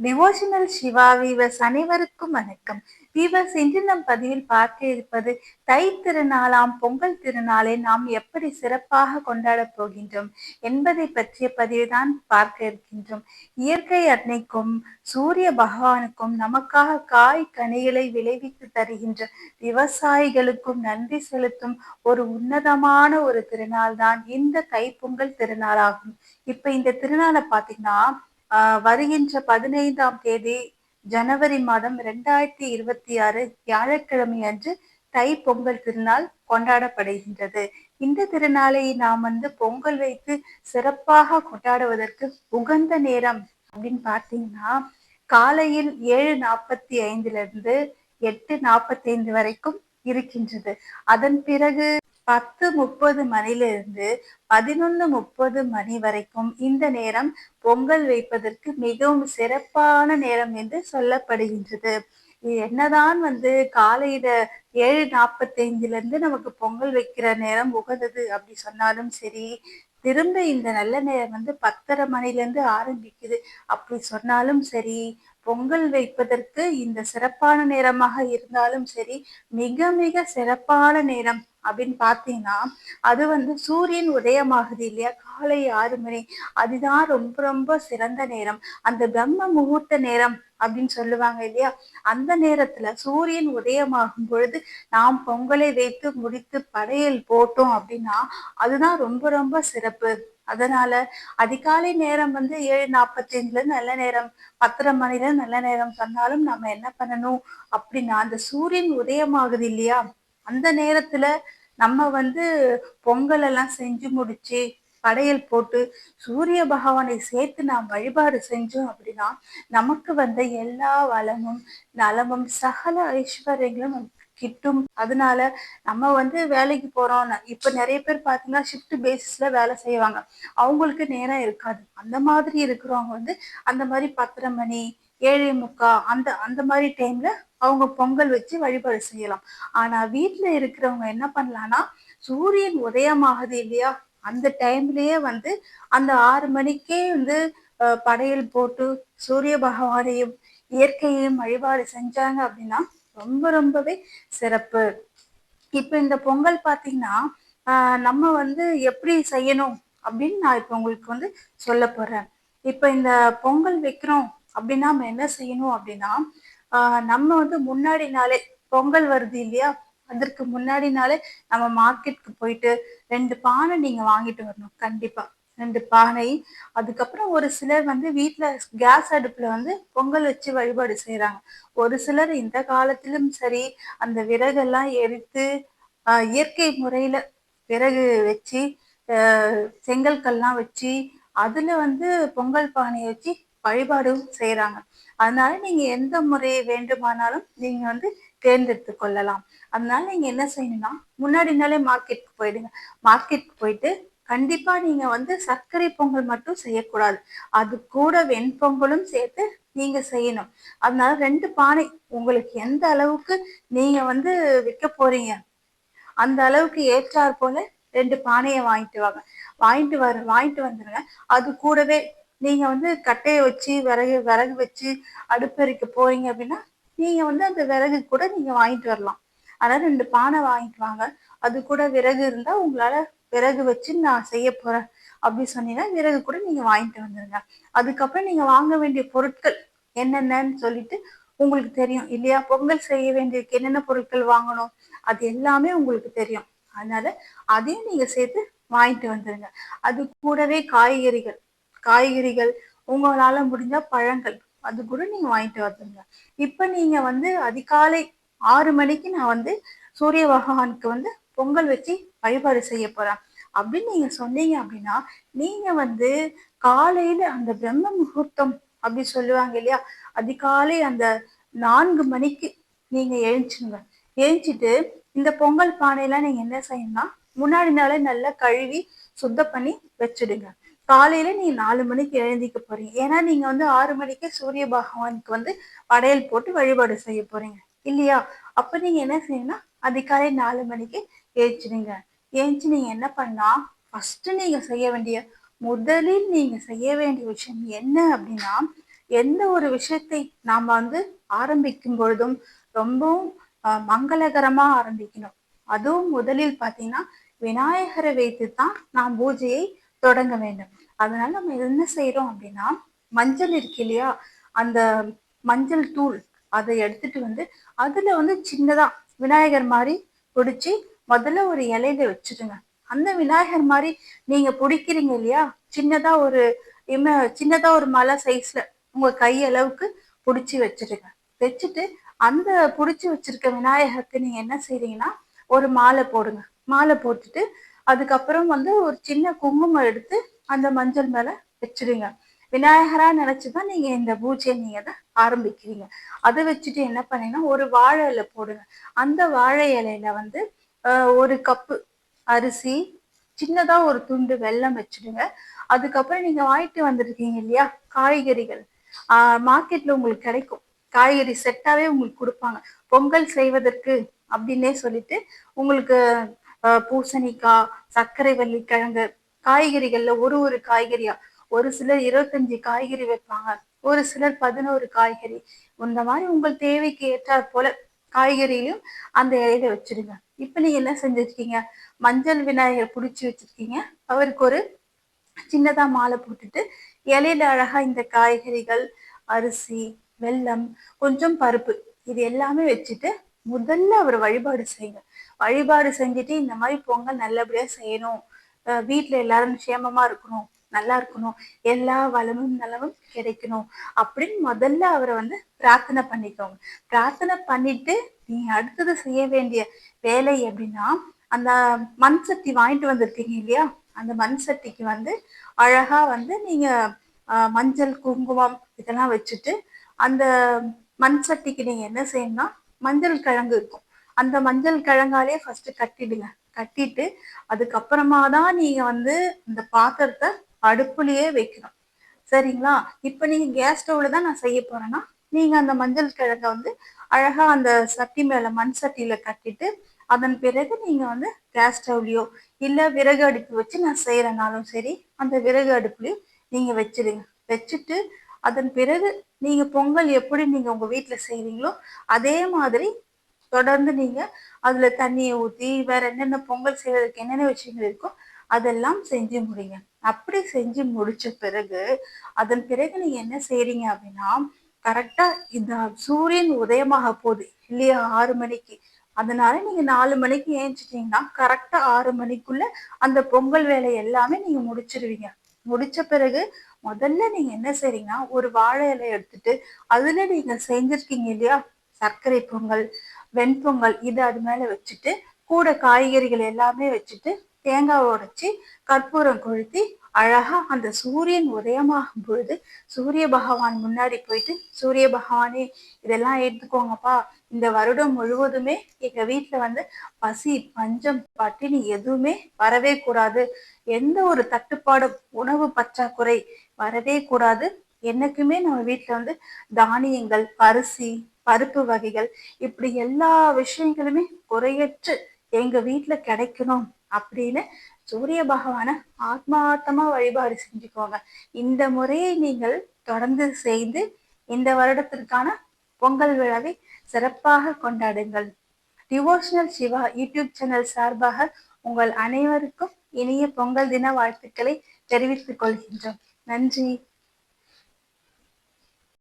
Devotional Siva viewers அனைவருக்கும் வணக்கம் viewers இன்று நம் பதிவில் பார்க்க இருப்பது தை திருநாளாம் பொங்கல் திருநாளை நாம் எப்படி சிறப்பாக கொண்டாடப் போகின்றோம் என்பதை பற்றிய பதிவு தான் பார்க்க இருக்கின்றோம். இயற்கை அன்னைக்கும் சூரிய பகவானுக்கும் நமக்காக காய் கனிகளை விளைவித்து தருகின்ற விவசாயிகளுக்கும் நன்றி செலுத்தும் ஒரு உன்னதமான ஒரு திருநாள் தான் இந்த தைப்பொங்கல் திருநாளாகும். இப்ப இந்த திருநாளை பாத்தீங்கன்னா வருகின்ற பதினைந்தாம் தேதி ஜனவரி மாதம் இரண்டாயிரத்தி இருபத்தி ஆறு வியாழக்கிழமை அன்று தை பொங்கல் திருநாள் கொண்டாடப்படுகின்றது. இந்த திருநாளை நாம் வந்து பொங்கல் வைத்து சிறப்பாக கொண்டாடுவதற்கு உகந்த நேரம் அப்படின்னு பார்த்தீங்கன்னா காலையில் ஏழு நாற்பத்தி ஐந்துல இருந்து எட்டு நாற்பத்தி ஐந்து வரைக்கும் இருக்கின்றது. அதன் பிறகு பத்து முப்பது மணிலிருந்து பதினொன்னு முப்பது மணி வரைக்கும் இந்த நேரம் பொங்கல் வைப்பதற்கு மிகவும் சிறப்பான நேரம் என்று சொல்லப்படுகின்றது. என்னதான் வந்து காலையில ஏழு நாற்பத்தைந்துல இருந்து நமக்கு பொங்கல் வைக்கிற நேரம் உகந்தது அப்படி சொன்னாலும் சரி திரும்ப இந்த நல்ல நேரம் வந்து பத்தரை மணில இருந்து ஆரம்பிக்குது அப்படி சொன்னாலும் சரி பொங்கல் வைப்பதற்கு இந்த சிறப்பான நேரமாக இருந்தாலும் சரி மிக மிக சிறப்பான நேரம் அப்படின்னு பார்த்தீங்கன்னா அது வந்து சூரியன் உதயமாகுது இல்லையா? காலை ஆறு மணி. அதுதான் ரொம்ப ரொம்ப சிறந்த நேரம். அந்த பிரம்ம முகூர்த்த நேரம் அப்படின்னு சொல்லுவாங்க இல்லையா? அந்த நேரத்துல சூரியன் உதயமாகும் பொழுது நாம் பொங்கலை வைத்து முடித்து படையல் போட்டோம் அப்படின்னா அதுதான் ரொம்ப ரொம்ப சிறப்பு. அதனால அதிகாலை நேரம் வந்து ஏழு நாற்பத்தி நல்ல நேரம் பத்தரை மணில நல்ல நேரம் சொன்னாலும் நம்ம என்ன பண்ணணும் அப்படின்னா அந்த சூரியன் உதயமாகுது இல்லையா? அந்த நேரத்துல நம்ம வந்து பொங்கல் எல்லாம் செஞ்சு முடிச்சு படையல் போட்டு சூரிய பகவானை சேர்த்து நாம் வழிபாடு செஞ்சோம் அப்படின்னா நமக்கு வந்த எல்லா வளமும் நலமும் சகல ஐஸ்வர்யங்களும் கிட்டும். அதனால நம்ம வந்து வேலைக்கு போறோம். இப்ப நிறைய பேர் பாத்தீங்கன்னா ஷிஃப்ட் பேசிஸ்ல வேலை செய்வாங்க. அவங்களுக்கு நேரம் இருக்காது. அந்த மாதிரி இருக்கிறவங்க வந்து அந்த மாதிரி பத்தரை மணி ஏழை முக்கா அந்த அந்த மாதிரி டைம்ல அவங்க பொங்கல் வச்சு வழிபாடு செய்யலாம். ஆனா வீட்டுல இருக்கிறவங்க என்ன பண்ணலாம்னா சூரியன் உதயமாகுது இல்லையா? அந்த டைம்லயே வந்து அந்த ஆறு மணிக்கே வந்து படையல் போட்டு சூரிய பகவானையும் இயற்கையையும் வழிபாடு செஞ்சாங்க அப்படின்னா ரொம்ப ரொம்பவே சிறப்பு. இப்ப இந்த பொங்கல் பாத்தீங்கன்னா நம்ம வந்து எப்படி செய்யணும் அப்படின்னு நான் இப்ப உங்களுக்கு வந்து சொல்ல போறேன். இப்ப இந்த பொங்கல் வைக்கிறோம் அப்படின்னா நம்ம என்ன செய்யணும் அப்படின்னா ஆஹ் நம்ம வந்து முன்னாடி நாளே பொங்கல் வருது இல்லையா? அதற்கு முன்னாடி நாளே நம்ம மார்க்கெட்டுக்கு போயிட்டு ரெண்டு பானை நீங்க வாங்கிட்டு வரணும் கண்டிப்பா. ரெண்டு பானை. அதுக்கப்புறம் ஒரு சிலர் வந்து வீட்டுல கேஸ் அடுப்புல வந்து பொங்கல் வச்சு வழிபாடு செய்யறாங்க ஒரு சிலர் இந்த காலத்திலும் சரி அந்த விறகெல்லாம் எரித்து இயற்கை முறையில விறகு வச்சு செங்கல் கல்லாம் வச்சு அதுல வந்து பொங்கல் பானையை வச்சு வழிபாடும் செய்யறாங்க அதனால நீங்க எந்த முறையை வேண்டுமானாலும் நீங்க வந்து தேர்ந்தெடுத்து கொள்ளலாம். அதனால நீங்க என்ன செய்யணும்னா முன்னாடி நாளே மார்க்கெட்டுக்கு போயிடுங்க. மார்க்கெட்டுக்கு போயிட்டு கண்டிப்பா நீங்க வந்து சர்க்கரை பொங்கல் மட்டும் செய்யக்கூடாது. அது கூட வெண்பொங்கலும் சேர்த்து நீங்க செய்யணும். அதனால ரெண்டு பானை உங்களுக்கு எந்த அளவுக்கு நீங்க வந்து விற்க போறீங்க அந்த அளவுக்கு ஏற்றாற் போல ரெண்டு பானையை வாங்கிட்டு வாங்க. வாங்கிட்டு வர வாங்கிட்டு வந்துருங்க. அது கூடவே நீங்க வந்து கட்டையை வச்சு விறகு விறகு வச்சு அடுப்பறிக்க போறீங்க அப்படின்னா நீங்க வந்து அந்த விறகு கூட நீங்க வாங்கிட்டு வரலாம். அதாவது ரெண்டு பானை வாங்கிட்டு வாங்க. அது கூட விறகு இருந்தா உங்களால விறகு வச்சு நான் செய்ய போறேன் அப்படி சொன்னீங்கன்னா விறகு கூட நீங்க வாங்கிட்டு வந்துருங்க. அதுக்கப்புறம் நீங்க வாங்க வேண்டிய பொருட்கள் என்னென்னன்னு சொல்லிட்டு உங்களுக்கு தெரியும் இல்லையா? பொங்கல் செய்ய வேண்டியதுக்கு என்னென்ன பொருட்கள் வாங்கணும்? அது எல்லாமே உங்களுக்கு தெரியும். அதனால அதையும் நீங்க சேர்த்து வாங்கிட்டு வந்துருங்க. அது கூடவே காய்கறிகள். காய்கறிகள் உங்களால முடிஞ்ச பழங்கள் அது கூட நீங்க வாங்கிட்டு வந்துருங்க. இப்ப நீங்க வந்து அதிகாலை ஆறு மணிக்கு நான் வந்து சூரிய பகவானுக்கு வந்து பொங்கல் வச்சு வழிபாடு செய்ய போறேன். அப்படின்னு நீங்க சொன்னீங்க அப்படின்னா நீங்க வந்து காலையில அந்த பிரம்ம முகூர்த்தம் அப்படி சொல்லுவாங்க இல்லையா? அதிகாலை அந்த நான்கு மணிக்கு நீங்க எழுந்துச்சுங்க. எழுந்துட்டு இந்த பொங்கல் பானையெல்லாம் நீங்க என்ன செய்யணும்னா முன்னாடி நாளே நல்லா கழுவி சுத்தம் பண்ணி வச்சிடுங்க. காலையில நீ நாலு மணிக்கு எழுந்திக்க போறீங்க. ஏன்னா நீங்க வந்து ஆறு மணிக்கு சூரிய பகவானுக்கு வந்து படையல் போட்டு வழிபாடு செய்ய போறீங்க. இல்லையா? அப்ப நீங்க என்ன செய்யணும்னா அதிகாலை நாலு மணிக்கு ஏச்சிடுங்க ஏஞ்சி நீங்க என்ன பண்ணா ஃபர்ஸ்ட் நீங்க செய்ய வேண்டிய முதலில் நீங்க செய்ய வேண்டிய விஷயம் என்ன அப்படின்னா எந்த ஒரு விஷயத்தை நாம் வந்து ஆரம்பிக்கும் பொழுதும் ரொம்பவும் மங்களகரமா ஆரம்பிக்கணும். அதுவும் முதலில் பார்த்தீங்கன்னா விநாயகரை வைத்து தான் நாம் பூஜையை தொடங்க வேண்டும். அதனால நம்ம என்ன செய்யறோம் அப்படின்னா மஞ்சள் இருக்கு இல்லையா? அந்த மஞ்சள் தூள் அதை எடுத்துட்டு வந்து அதுல வந்து சின்னதா விநாயகர் மாதிரி பிடிச்சி முதல்ல ஒரு இலையில வச்சிருங்க அந்த விநாயகர் மாதிரி நீங்க பிடிக்கிறீங்க இல்லையா? சின்னதா ஒரு இம சின்னதா ஒரு மலை சைஸ்ல உங்க கை அளவுக்கு பிடிச்சி வச்சிருங்க வச்சுட்டு அந்த பிடிச்சி வச்சிருக்க விநாயகருக்கு நீங்க என்ன செய்றீங்கன்னா ஒரு மாலை போடுங்க. மாலை போட்டுட்டு அதுக்கப்புறம் வந்து ஒரு சின்ன குங்குமம் எடுத்து அந்த மஞ்சள் மேல வச்சிடுங்க விநாயகரா நினைச்சுதான் நீங்க இந்த பூஜையை நீங்க அதை ஆரம்பிக்கிறீங்க. அதை வச்சுட்டு என்ன பண்ணீங்கன்னா ஒரு வாழை இலை போடுங்க. அந்த வாழை இலையில வந்து ஒரு கப்பு அரிசி சின்னதா ஒரு துண்டு வெல்லம் வச்சிடுங்க. அதுக்கப்புறம் நீங்க வாங்கிட்டு வந்திருக்கீங்க இல்லையா காய்கறிகள். ஆஹ் மார்க்கெட்ல உங்களுக்கு கிடைக்கும். காய்கறி செட்டாவே உங்களுக்கு கொடுப்பாங்க. பொங்கல் செய்வதற்கு அப்படின்னே சொல்லிட்டு உங்களுக்கு பூசணிக்காய் சர்க்கரை வள்ளி கிழங்கு காய்கறிகள்ல ஒரு ஒரு காய்கறியா? ஒரு சிலர் இருபத்தஞ்சு காய்கறி வைப்பாங்க. ஒரு சிலர் பதினோரு காய்கறி. இந்த மாதிரி உங்கள் தேவைக்கு ஏற்றாற் போல காய்கறியிலும் அந்த இலையில வச்சிருங்க. இப்ப நீங்க என்ன செஞ்சிருக்கீங்க? மஞ்சள் விநாயகர் பிடிச்சி வச்சிருக்கீங்க. அவருக்கு ஒரு சின்னதா மாலை போட்டுட்டு இலையில அழகா இந்த காய்கறிகள் அரிசி வெல்லம் கொஞ்சம் பருப்பு இது எல்லாமே வச்சுட்டு முதல்ல அவர் வழிபாடு செய்யுங்க. வழிபாடு செஞ்சுட்டு இந்த மாதிரி பொங்கல் நல்லபடியா செய்யணும். வீட்டுல எல்லாரும் சேமமா இருக்கணும் நல்லா இருக்கணும் எல்லா வளமும் நலமும் கிடைக்கணும் அப்படின்னு முதல்ல அவரை வந்து பிரார்த்தனை பண்ணிக்கோங்க. பிரார்த்தனை பண்ணிட்டு நீ அடுத்தது செய்ய வேண்டிய வேலை எப்படின்னா அந்த மண் சட்டி வாங்கிட்டு வந்திருக்கீங்க இல்லையா? அந்த மண் சட்டிக்கு வந்து அழகா வந்து நீங்க மஞ்சள் குங்குமம் இதெல்லாம் வச்சுட்டு அந்த மண் சட்டிக்கு நீங்க என்ன செய்யணும்னா மஞ்சள் கிழங்கு இருக்கும். அந்த மஞ்சள் கிழங்காலே ஃபர்ஸ்ட் கட்டிடுங்க. கட்டிட்டு அதுக்கப்புறமா தான் நீங்க வந்து இந்த பாத்திரத்தை அடுப்புலயே வைக்கணும். சரிங்களா? இப்ப நீங்க கேஸ் ஸ்டவ்ல தான் நான் செய்ய போறேன்னா நீங்க அந்த மஞ்சள் கிழங்க வந்து அழகா அந்த சட்டி மேல மண் சட்டியில கட்டிட்டு அதன் பிறகு நீங்க வந்து கேஸ் ஸ்டவ்லயோ இல்ல விறகு அடுப்பு வச்சு நான் செய்யறனாலும் சரி அந்த விறகு அடுப்புலயோ நீங்க வச்சிடுங்க வச்சுட்டு அதன் பிறகு நீங்க பொங்கல் எப்படி நீங்க உங்க வீட்டுல செய்வீங்களோ அதே மாதிரி தொடர்ந்து நீங்க அதுல தண்ணியை ஊத்தி வேற என்னென்ன பொங்கல் செய்வதற்கு என்னென்ன விஷயங்கள் இருக்கோ அதெல்லாம் செஞ்சு முடிங்க. அப்படி செஞ்சு முடிச்ச பிறகு அதன் பிறகு நீங்க என்ன செய்றீங்க அப்படின்னா கரெக்டா இந்த சூரியன் உதயமாக போகுது இல்லையா? ஆறு மணிக்கு. அதனால நீங்க நாலு மணிக்கு ஏஞ்சிட்டீங்கன்னா கரெக்டா ஆறு மணிக்குள்ள அந்த பொங்கல் வேலை எல்லாமே நீங்க முடிச்சிருவீங்க. முடிச்ச பிறகு முதல்ல நீங்க என்ன செய்றீங்கன்னா ஒரு வாழை இலை எடுத்துட்டு அதுல நீங்க செஞ்சிருக்கீங்க இல்லையா? சர்க்கரை பொங்கல் வெண்பொங்கல் இது அது மேல வச்சுட்டு கூட காய்கறிகள் எல்லாமே வச்சுட்டு தேங்காய் உடைச்சி கற்பூரம் கொளுத்தி அழகா அந்த சூரியன் உதயமாகும் பொழுது சூரிய பகவான் முன்னாடி போயிட்டு சூரிய பகவானே இதெல்லாம் எடுத்துக்கோங்கப்பா இந்த வருடம் முழுவதுமே எங்க வீட்டுல வந்து பசி பஞ்சம் பட்டினி எதுவுமே வரவே கூடாது. எந்த ஒரு தட்டுப்பாடும் உணவு பற்றாக்குறை வரவே கூடாது. என்னைக்குமே நம்ம வீட்டுல வந்து தானியங்கள் அரிசி பருப்பு வகைகள். இப்படி எல்லா விஷயங்களுமே குறையற்று எங்க வீட்டுல கிடைக்கணும் அப்படின்னு சூரிய பகவான ஆத்மார்த்தமா வழிபாடு செஞ்சுக்கோங்க. இந்த முறையை நீங்கள் தொடர்ந்து செய்து இந்த வருடத்திற்கான பொங்கல் விழாவை சிறப்பாக கொண்டாடுங்கள். டிவோஷனல் சிவா யூடியூப் சேனல் சார்பாக உங்கள் அனைவருக்கும் இனிய பொங்கல் தின வாழ்த்துக்களை தெரிவித்துக் கொள்கின்றோம். நன்றி.